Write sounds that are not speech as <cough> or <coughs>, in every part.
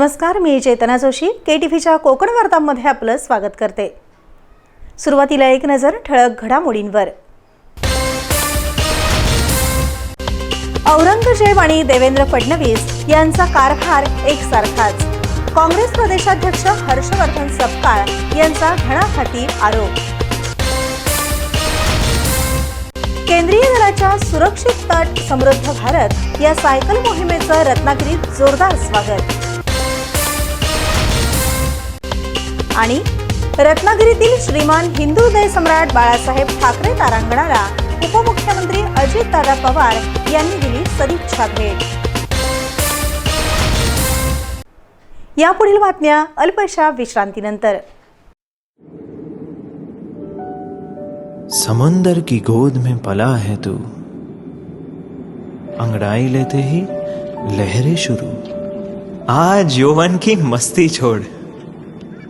नमस्कार मी Chetana Joshi. K T व्हीच्या कोकण वार्तांमध्ये आपलं स्वागत करते. सुरुवातीला एक नजर ठळक घडामोडींवर. औरंगजेब आणि देवेंद्र फडणवीस यांचा कारभार एकसारखाच. काँग्रेस प्रदेशाध्यक्ष हर्षवर्धन सपकाळ यांचा घणाघाती आरोप. केंद्रीय दलाच्या सुरक्षित तट समृद्ध भारत या सायकल मोहिमेचं रत्नागिरीत जोरदार स्वागत. आणि रत्नागिरीतील श्रीमान हिंदू हृदय सम्राट बाळासाहेब ठाकरे तारांगणाला उपमुख्यमंत्री अजितदादा पवार यांनी दिली सदिच्छा भेट. यापुढील बातम्या अल्पशा विश्रांतीनंतर. समुंदर की गोद में पला है तू। अंगड़ाई लेते ही लहरें शुरू। आज यौवन की मस्ती छोड़।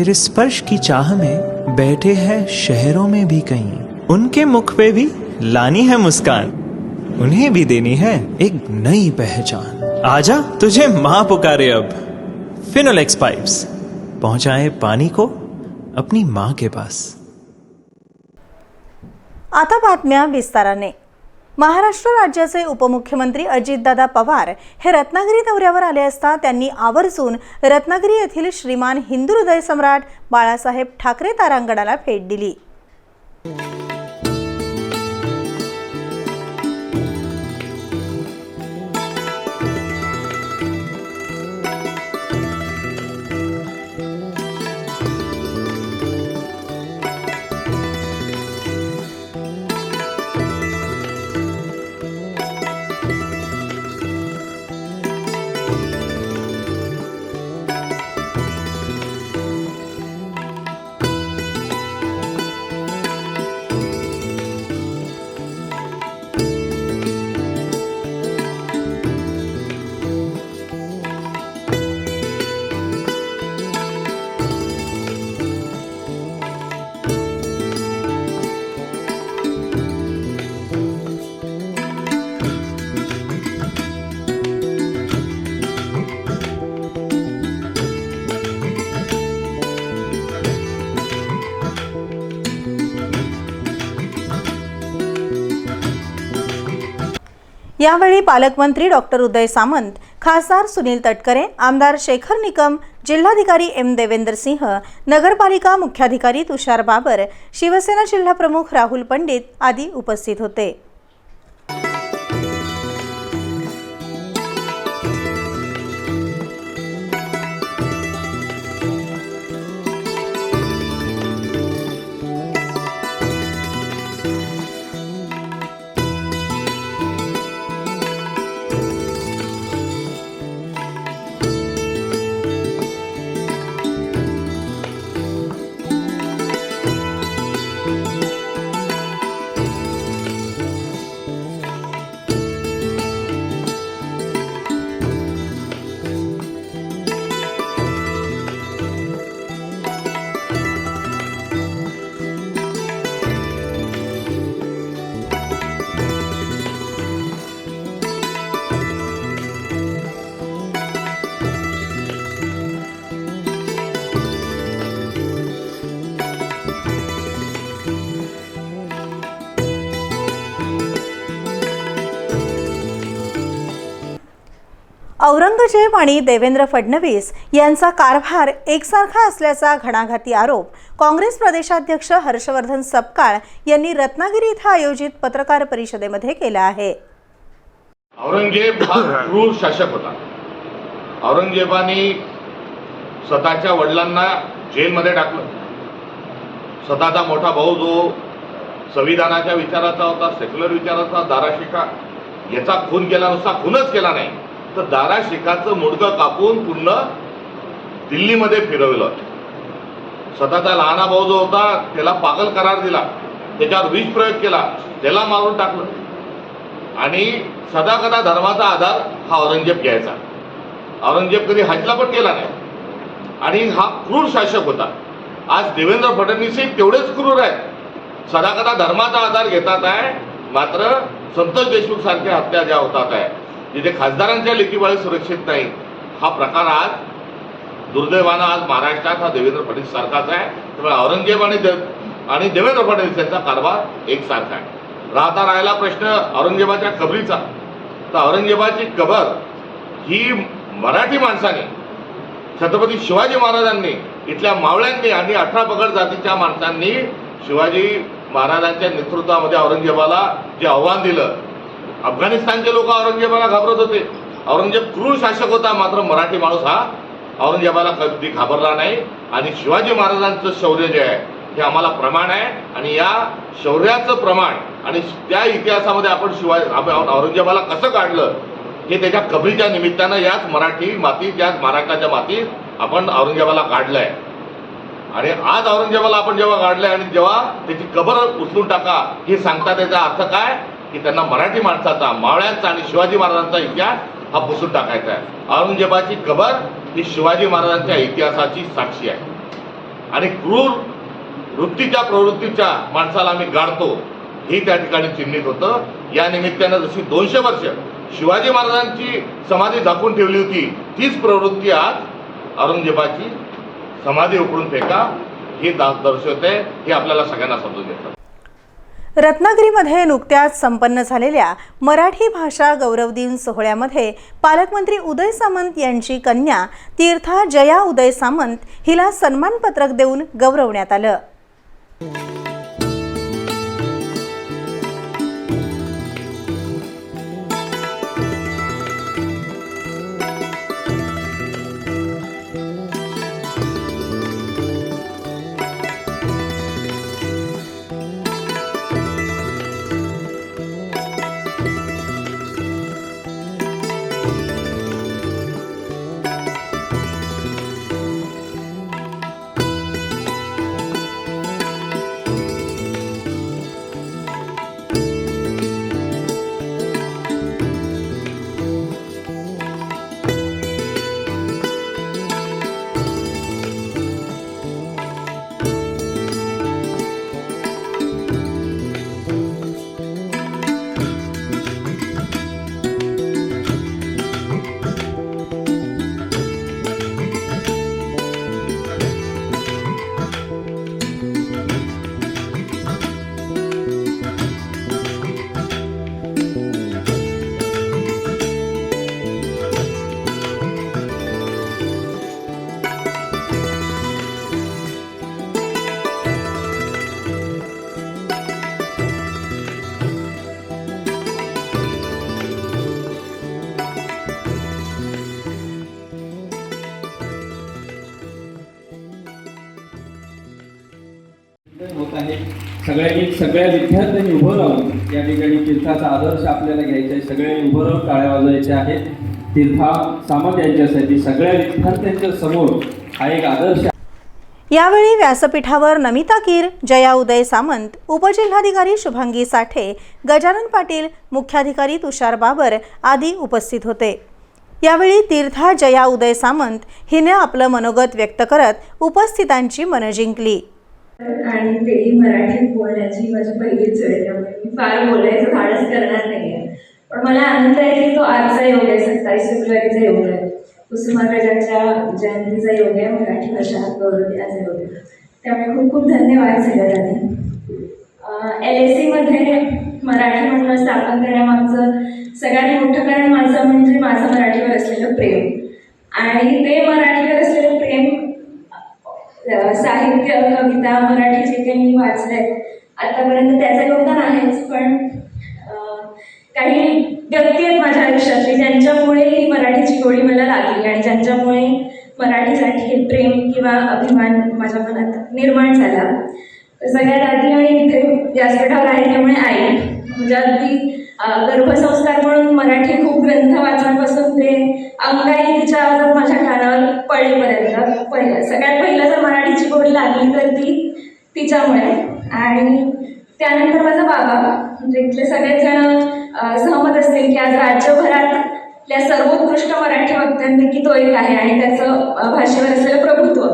तेरे स्पर्श की चाह में बैठे हैं शहरों में भी कहीं। उनके मुख पे भी लानी है मुस्कान। उन्हें भी देनी है एक नई पहचान। आजा तुझे माँ पुकारे अब। फिनोलेक्स पाइप्स पहुँचाए पानी को अपनी माँ के पास। आता बातम्या विस्ताराने महाराष्ट्र राज्याचे उपमुख्यमंत्री अजितदादा पवार हे रत्नागिरी दौऱ्यावर आले असता त्यांनी आवर्जून रत्नागिरी येथील श्रीमान हिंदू हृदय सम्राट बाळासाहेब ठाकरे तारांगणाला भेट दिली. यावेळी पालकमंत्री डॉक्टर उदय सामंत खासदार सुनील तटकरे आमदार शेखर निकम जिल्हाधिकारी एम. देवेंद्र सिंह नगरपालिका मुख्याधिकारी तुषार बाबर शिवसेना जिल्हाप्रमुख राहुल पंडित आदी उपस्थित होते. औरंगजेब आणि देवेंद्र फडणवीस यांचा कारभार एकसारखा असल्याचा घणाघाती आरोप काँग्रेस प्रदेशाध्यक्ष हर्षवर्धन सपकाळ यांनी रत्नागिरी इथं आयोजित पत्रकार परिषदेमध्ये केला आहे. औरंगजेब <coughs> क्रूर शासक होता. औरंगजेबाने स्वतःच्या वडिलांना जेलमध्ये टाकलं. स्वतःचा मोठा भाऊ जो संविधानाच्या विचाराचा होता सेक्युलर विचाराचा दाराशिका याचा खून केला नुसता खूनच केला नाही. तर दारा शेखाचं मुडकं कापून पूर्ण दिल्लीमध्ये फिरवलं. स्वतःचा लहाना भाऊ जो होता त्याला पागल करार दिला. त्याच्यावर विष प्रयोग केला. त्याला मारून टाकलं. आणि सदाकदा धर्माचा आधार हा औरंगजेब घ्यायचा. औरंगजेब कधी हजला पण केला नाही. आणि हा क्रूर शासक होता. आज देवेंद्र फडणवीसही तेवढेच क्रूर आहेत. सदाकदा धर्माचा आधार घेतात आहे. मात्र संतोष देशमुख सारख्या हत्या ज्या होतात आहे जिथे खासदारांच्या लेखीबाळी सुरक्षित नाही हा प्रकार आज दुर्दैवानं आज महाराष्ट्रात हा देवेंद्र फडणवीस सारखाच आहे. त्यामुळे औरंगजेब आणि आणि देवेंद्र फडणवीस यांचा कारभार एकसारखा आहे. राहता राहिला प्रश्न औरंगजेबाच्या कबरीचा. तर औरंगजेबाची कबर ही मराठी माणसाने छत्रपती शिवाजी महाराजांनी इथल्या मावळ्यांनी आणि अठरा पगड जातीच्या माणसांनी शिवाजी महाराजांच्या नेतृत्वामध्ये औरंगजेबाला जे आव्हान दिलं अफगाणिस्तानचे लोक औरंगजेबाला घाबरत होते. औरंगजेब क्रूर शासक होता मात्र मराठी माणूस हा औरंगजेबाला कधी घाबरला नाही. आणि शिवाजी महाराजांचं शौर्य जे आहे हे आम्हाला प्रमाण आहे. आणि या शौर्याचं प्रमाण आणि त्या इतिहासामध्ये आपण शिवाजी औरंगजेबाला कसं काढलं हे त्याच्या कबरीच्या निमित्तानं याच मराठी मातीत याच महाराष्ट्राच्या मातीत आपण औरंगजेबाला काढलंय. आणि आज औरंगजेबाला आपण जेव्हा काढलंय आणि जेव्हा त्याची कबर उचलून टाका हे सांगता त्याचा अर्थ काय? की त्यांना मराठी माणसाचा मावळ्यांचा आणि शिवाजी महाराजांचा इतिहास हा पुसून टाकायचा आहे. औरंगजेबाची कबर ही शिवाजी महाराजांच्या इतिहासाची साक्षी आहे. आणि क्रूर वृत्तीच्या प्रवृत्तीच्या माणसाला आम्ही गाडतो हे त्या ठिकाणी चिन्हित होतं. या निमित्तानं जशी दोनशे वर्ष शिवाजी महाराजांची समाधी झाकून ठेवली होती तीच प्रवृत्ती आज औरंगजेबाची समाधी उकडून फेका हे दास दर्शवते हे आपल्याला सगळ्यांना समजून येतं. रत्नागिरीमध्ये नुकत्याच संपन्न झालेल्या मराठी भाषा गौरव दिन सोहळ्यामध्ये पालकमंत्री उदय सामंत यांची कन्या तीर्था जया उदय सामंत हिला सन्मानपत्रक देऊन गौरवण्यात आलं. सगळ्यांनी सगळ्या विद्यार्थ्यांनी उभं राहून या ठिकाणी तीर्थाचा आदर्श आपल्याला घ्यायचा आहे. सगळ्यांनी उभं राहून टाळ्या वाजवायच्या आहेत. तीर्था सामंत यांच्यासाठी सगळ्या विद्यार्थ्यांच्या समोर हा एक आदर्श यावेळी व्यासपीठावर नमिता कीर जया उदय सामंत उपजिल्हाधिकारी शुभांगी साठे गजानन पाटील मुख्याधिकारी तुषार बाबर आदी उपस्थित होते. यावेळी तीर्था जया उदय सामंत हिने आपलं मनोगत व्यक्त करत उपस्थितांची मनं जिंकली. आणि तेही मराठीत बोलण्याची माझी पहिलीच वेळ त्यामुळे मी फार बोलायचं धाडस करणार नाहीये. पण मला आनंद आहे की तो आजचा योग आहे सत्तावीस फेब्रुवारीचा योग आहे. कुसुमाग्रजांच्या जयंतीचा योग आहे मराठी भाषा गौरव दिनाचा योग आहे. त्यामुळे खूप खूप धन्यवाद सगळ्यात आधी एल एस सीमध्ये मराठी मंडळ स्थापन करण्यामागचं सगळ्यात मोठं कारण माझं म्हणजे माझं मराठीवर असलेलं प्रेम. आणि ते मराठीवर साहित्य कविता मराठी जे काही मी वाचलंय आतापर्यंत त्याचं योगदान आहेच पण काही व्यक्ती आहेत माझ्या आयुष्यातली ज्यांच्यामुळे ही मराठीची गोडी मला लागली आणि ज्यांच्यामुळे मराठीसाठी हे प्रेम किंवा अभिमान माझ्या मनात निर्माण झाला. सगळ्यात आधी आणि इथे व्यासपीठावर आहे त्यामुळे आई. म्हणजे अगदी गर्भसंस्कार म्हणून मराठी खूप ग्रंथ वाचण्यापासून ते अंगाई तिच्या आवाजात माझ्या कानावर पडेपर्यंत पहिलं सगळ्यात पहिलं जर मराठीची गोडी लागली तर ती तिच्यामुळे. आणि त्यानंतर माझा बाबा म्हणजे इथले सगळेच जण सहमत असतील की आज राज्यभरातल्या सर्वोत्कृष्ट मराठी वक्त्यांपैकी तो एक आहे आणि त्याचं भाषेवर असलेलं प्रभुत्व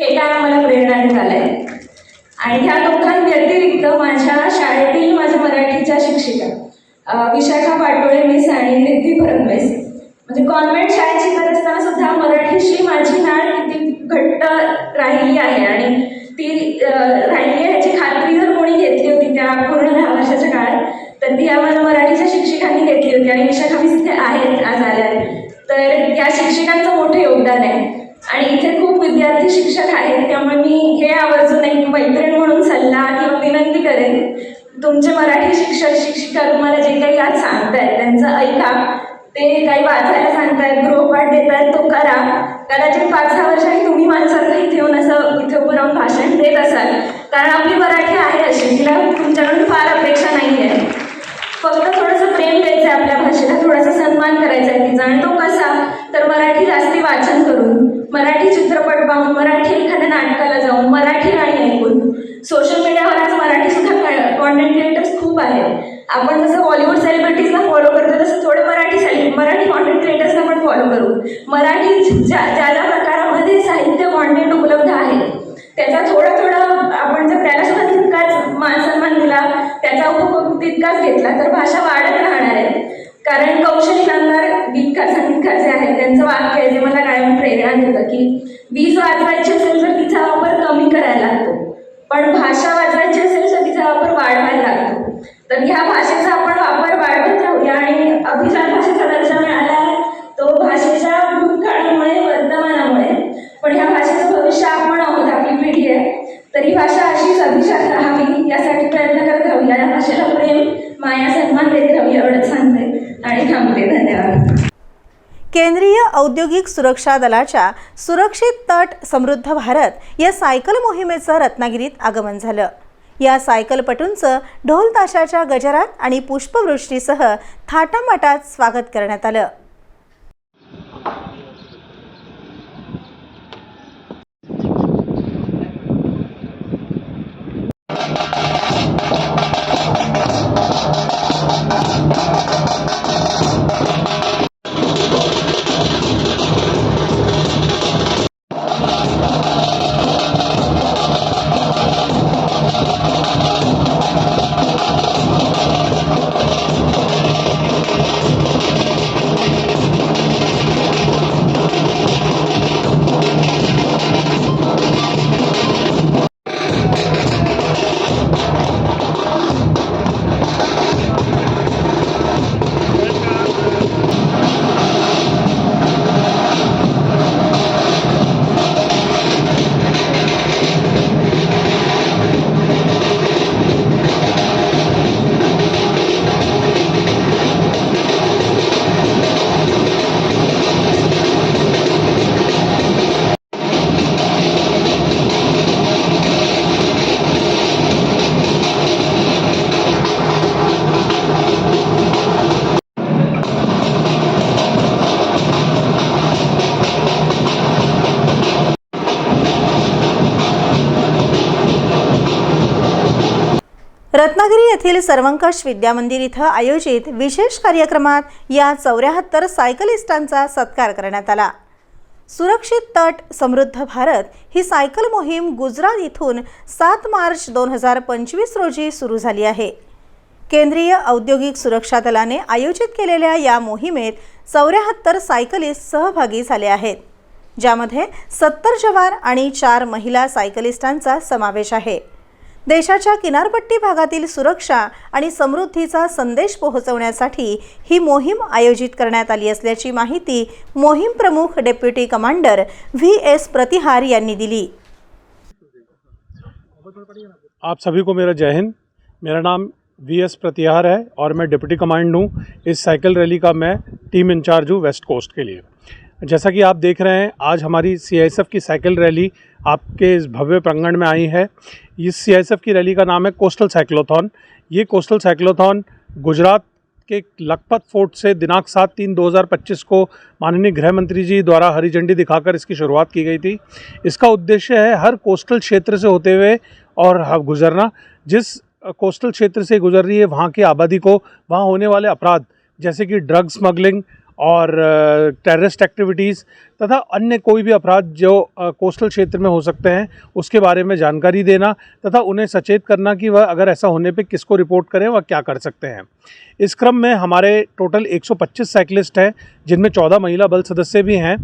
हे काय आम्हाला प्रेरणा देत आहे? आणि ह्या दोघांव्यतिरिक्त माझ्या शाळेतील माझ्या मराठीच्या शिक्षिका विशाखा पाटोळे मिस आणि परत मिस म्हणजे कॉन्व्हेंट शाळेत शिकत असताना सुद्धा मराठीशी माझी नाळ किती घट्ट राहिली आहे. आणि ती राहिली आहे याची खात्री जर कोणी घेतली होती त्या पूर्ण दहा वर्षाच्या काळात तर ती आम्हाला मराठीच्या शिक्षकांनी घेतली होती. आणि विशाखा मिस इथे आहेत आज आल्या तर या शिक्षकांचं मोठं योगदान आहे. आणि इथे खूप विद्यार्थी शिक्षक आहेत त्यामुळे मी हे आवर्जून एक मैत्रीण म्हणून सल्ला किंवा विनंती करेन. तुमचे मराठी शिक्षक शिक्षिका तुम्हाला जे काही आज सांगतायत त्यांचं ऐका. ते काही वाचायला सांगतायत गृहपाठ देतायत तो करा. कदाचित पाच सहा वर्षांनी तुम्ही माझ्यासारखं इथे येऊन असं इथे उभं राहून भाषण देत असाल. कारण आपली मराठी आहे अशी तिला तुमच्याकडून फार अपेक्षा नाही आहे फक्त थोडंसं प्रेम द्यायचं आहे आपल्या भाषेला थोडासा सन्मान करायचा आहे तिचा. आणि तो कसा? तर मराठी जास्ती वाचन करून मराठी चित्रपट पाहून मराठी एखाद्या नाटकाला जाऊन मराठी गाणी ऐकून सोशल मीडिया आज मराठी सुद्धा कॉन्टेंट क्रिएटर्स खूप आहेत आपण जसं बॉलिवूड सेलिब्रिटीजला फॉलो करतो तसं थोडे मराठी सेलि मराठी कॉन्टेंट क्रिएटर्सना पण फॉलो करू. मराठी ज्या ज्या ज्या प्रकारामध्ये साहित्य कॉन्टेंट उपलब्ध आहे त्याचा थोडा थोडा आपण जर त्याला सुद्धा तितकाच मान सन्मान दिला त्याचा उपभोग तितकाच घेतला तर भाषा वाढत राहणार आहे. कारण कौशल नामदार गीतकार संगीतकार जे आहेत त्यांचं वाक्य आहे जे मला कायम प्रेरणा देतं की वीज वाजवायची असेल तर तिचा वापर कमी करायला लागतो. पण भाषा वाजवायची असेल तर तिचा वापर वाढवायला लागतो. तर ह्या भाषेचा आपण वापर वाढवत राहूया आणि अभिजात भाषेचा दर्जा मिळाला आहे तो भाषेच्या भूतकाळामुळे वर्तमानामुळे पण ह्या भाषेचं भविष्य आपण आहोत आपली पिढी आहे तर ही भाषा अशीच अभिजात राहावी यासाठी प्रयत्न करत राहूया या भाषेला प्रेम माया सन्मान देत राहूया एवढंच सांगते आणि थांबते धन्यवाद केंद्रीय औद्योगिक सुरक्षा दलाच्या सुरक्षित तट समृद्ध भारत या सायकल मोहिमेचं रत्नागिरीत आगमन झालं. या सायकलपटूंचं ढोल ताशाच्या गजरात आणि पुष्पवृष्टीसह थाटामाटात स्वागत करण्यात आलं. रत्नागिरी येथील सर्वंकष विद्यामंदिर इथं आयोजित विशेष कार्यक्रमात या चौऱ्याहत्तर सायकलिस्टांचा सत्कार करण्यात आला. सुरक्षित तट समृद्ध भारत ही सायकल मोहीम गुजरात इथून सात मार्च दोन हजार पंचवीस रोजी सुरू झाली आहे. केंद्रीय औद्योगिक सुरक्षा दलाने आयोजित केलेल्या या मोहिमेत चौऱ्याहत्तर सायकलिस्ट सहभागी झाले आहेत ज्यामध्ये सत्तर जवान आणि चार महिला सायकलिस्टांचा समावेश आहे. देशाच्या किनारपट्टी भागातील सुरक्षा आणि समृद्धीचा संदेश पोहोचवण्यासाठी ही मोहीम आयोजित करण्यात आली असल्याची माहिती मोहीम प्रमुख deputy commander V S Pratihar यांनी दिली. आप सभी को मेरा जय हिंद। मेरा नाम वी एस प्रतिहार है और मैं डिप्टी कमांड हूँ। इस साइकिल रैली का मैं टीम इंचार्ज हूँ वेस्ट कोस्ट के लिए। जैसा कि आप देख रहे हैं आज हमारी सी की साइकिल रैली आपके इस भव्य प्रांगण में आई है। इस सी की रैली का नाम है कोस्टल साइक्लोथॉन। ये कोस्टल साइक्लोथॉन गुजरात के लखपत फोर्ट से दिनांक सात तीन 2025 को माननीय गृह मंत्री जी द्वारा हरी झंडी दिखाकर इसकी शुरुआत की गई थी। इसका उद्देश्य है हर कोस्टल क्षेत्र से होते हुए और गुजरना। जिस कोस्टल क्षेत्र से गुजर रही है, वहाँ की आबादी को, वहाँ होने वाले अपराध, जैसे कि ड्रग स्मगलिंग और टेररिस्ट एक्टिविटीज़ तथा अन्य कोई भी अपराध जो कोस्टल क्षेत्र में हो सकते हैं, उसके बारे में जानकारी देना तथा उन्हें सचेत करना कि वह अगर ऐसा होने पे किसको रिपोर्ट करें, वह क्या कर सकते हैं। इस क्रम में हमारे टोटल 125 साइकिलिस्ट हैं, जिनमें 14 महिला बल सदस्य भी हैं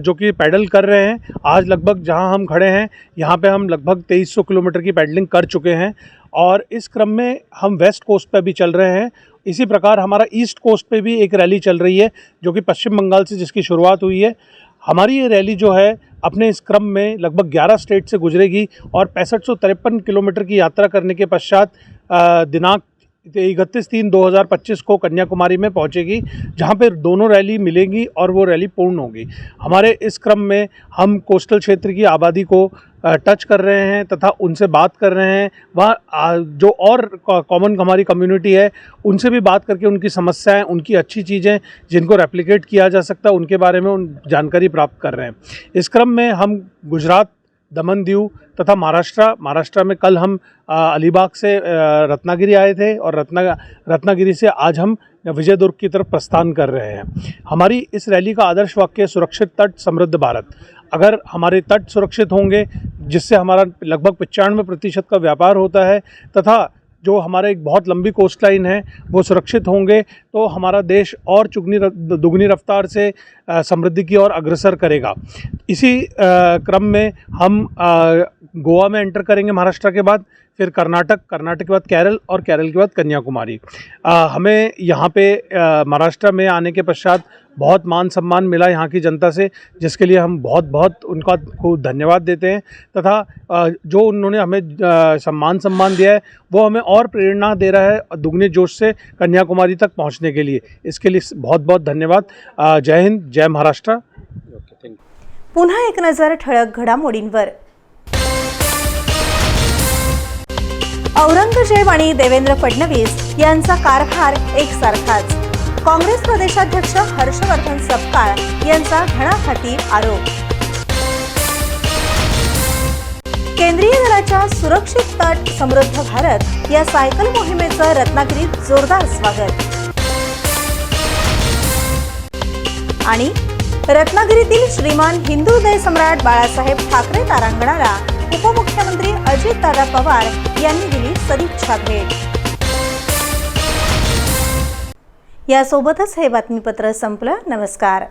जो कि पैडल कर रहे हैं। आज लगभग जहाँ हम खड़े हैं, यहाँ पे हम लगभग 2300 किलोमीटर की पैडलिंग कर चुके हैं और इस क्रम में हम वेस्ट कोस्ट पर भी चल रहे हैं। इसी प्रकार हमारा ईस्ट कोस्ट पे भी एक रैली चल रही है, जो कि पश्चिम बंगाल से जिसकी शुरुआत हुई है। हमारी ये रैली जो है, अपने इस क्रम में लगभग 11 स्टेट से गुजरेगी और पैंसठ किलोमीटर की यात्रा करने के पश्चात दिनांक इकतीस तीन 2025 को कन्याकुमारी में पहुंचेगी, जहाँ पर दोनों रैली मिलेंगी और वो रैली पूर्ण होगी। हमारे इस क्रम में हम कोस्टल क्षेत्र की आबादी को टच कर रहे हैं तथा उनसे बात कर रहे हैं। वहाँ जो और कॉमन हमारी कम्युनिटी है, उनसे भी बात करके उनकी समस्याएँ, उनकी अच्छी चीज़ें जिनको रेप्लिकेट किया जा सकता है उनके बारे में उन जानकारी प्राप्त कर रहे हैं। इस क्रम में हम गुजरात दमन दीव तथा महाराष्ट्र। महाराष्ट्र में कल हम अलीबाग से रत्नागिरी आए थे और रत्ना, रत्नागिरी से आज हम विजय दुर्ग की तरफ़ प्रस्थान कर रहे हैं। हमारी इस रैली का आदर्श वाक्य सुरक्षित तट, समृद्ध भारत। अगर हमारे तट सुरक्षित होंगे, जिससे हमारा लगभग पचानवे प्रतिशत का व्यापार होता है तथा जो हमारे एक बहुत लंबी कोस्ट लाइन है, वो सुरक्षित होंगे। तो हमारा देश और चुगनी दुगनी रफ्तार से समृद्धि की ओर अग्रसर करेगा। इसी क्रम में हम गोवा में एंटर करेंगे महाराष्ट्र के बाद। फिर कर्नाटक कर्नाटक के बाद केरल और केरल के बाद कन्याकुमारी। अ, हमें यहाँ पे महाराष्ट्र में आने के पश्चात बहुत मान सम्मान मिला यहाँ की जनता से जिसके लिए हम बहुत बहुत उनका को धन्यवाद देते हैं। तथा जो उन्होंने हमें सम्मान सम्मान दिया है वो हमें और प्रेरणा दे रहा है दुगने जोश से कन्याकुमारी तक पहुँचने के लिए। इसके लिए बहुत बहुत धन्यवाद। जय हिंद जय महाराष्ट्र। पुन्हा एक नज़र ठळक घडामोडींवर. औरंगजेब आणि देवेंद्र फडणवीस यांचा कारभार एकसारखाच. काँग्रेस प्रदेशाध्यक्ष हर्षवर्धन सपकाळ यांचा घणाघाती आरोप. केंद्रीय दलाच्या सुरक्षित तट समृद्ध भारत या सायकल मोहिमेचं रत्नागिरीत जोरदार स्वागत. आणि रत्नागिरीतील श्रीमान हिंदू उदय सम्राट बाळासाहेब ठाकरे तारांगणाला उपमुख्यमंत्री अजितदादा पवार यांनी दिली सदिच्छा भेट. यासोबतच हे बातमीपत्र संपलं. नमस्कार.